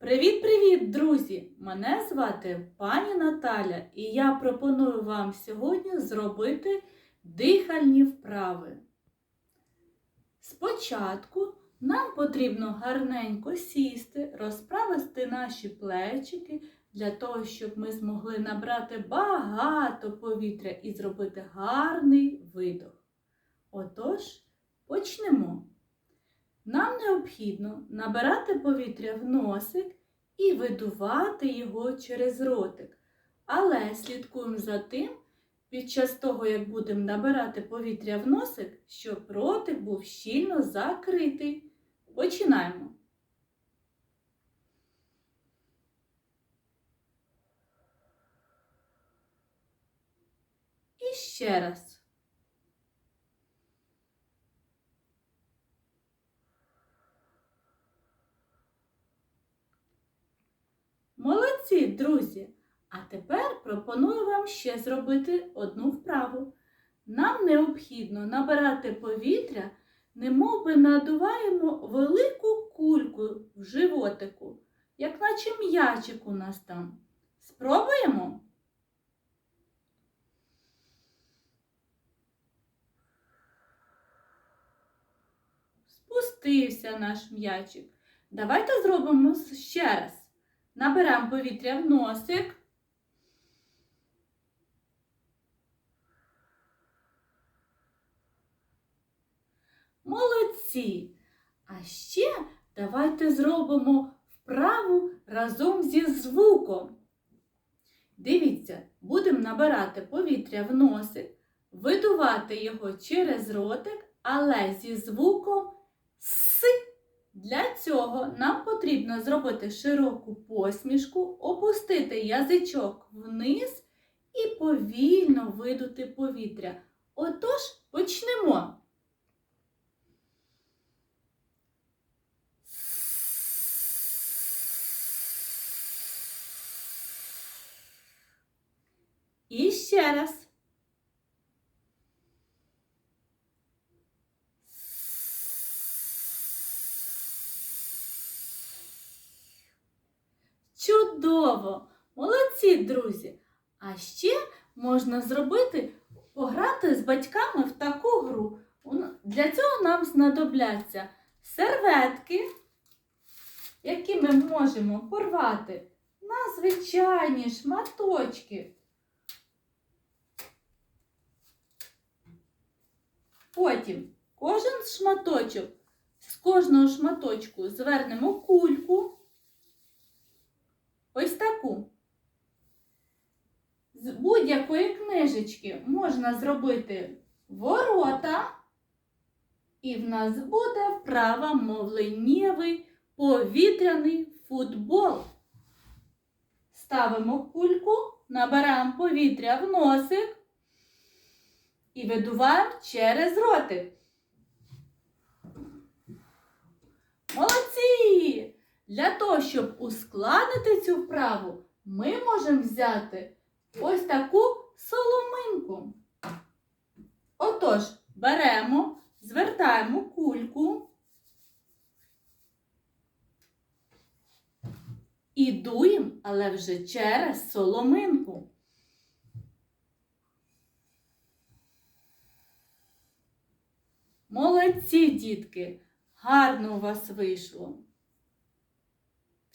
Привіт-привіт, друзі! Мене звати пані Наталя, і я пропоную вам сьогодні зробити дихальні вправи. Спочатку нам потрібно гарненько сісти, розправити наші плечики для того, щоб ми змогли набрати багато повітря і зробити гарний видох. Отож, почнемо. Нам необхідно набирати повітря в носик і видувати його через ротик. Але слідкуємо за тим, під час того, як будемо набирати повітря в носик, щоб ротик був щільно закритий. Починаємо. І ще раз. Молодці, друзі! А тепер пропоную вам ще зробити одну вправу. Нам необхідно набирати повітря, немов би надуваємо велику кульку в животику, як наче м'ячик у нас там. Спробуємо? Спустився наш м'ячик. Давайте зробимо ще раз. Наберемо повітря в носик. Молодці! А ще давайте зробимо вправу разом зі звуком. Дивіться, будемо набирати повітря в носик, видувати його через ротик, але зі звуком. Для цього нам потрібно зробити широку посмішку, опустити язичок вниз і повільно видути повітря. Отож, почнемо. І ще раз. Чудово! Молодці, друзі! А ще можна зробити, пограти з батьками в таку гру. Для цього нам знадобляться серветки, які ми можемо порвати на звичайні шматочки. Потім кожен шматочок, з кожного шматочку звернемо кульку. Ось таку. З будь-якої книжечки можна зробити ворота, і в нас буде вправа мовленнєвий повітряний футбол. Ставимо кульку, набираємо повітря в носик і видуваємо через ротик. Молодці! Для того, щоб ускладнити цю вправу, ми можемо взяти ось таку соломинку. Отож, беремо, звертаємо кульку і дуємо, але вже через соломинку. Молодці, дітки! Гарно у вас вийшло!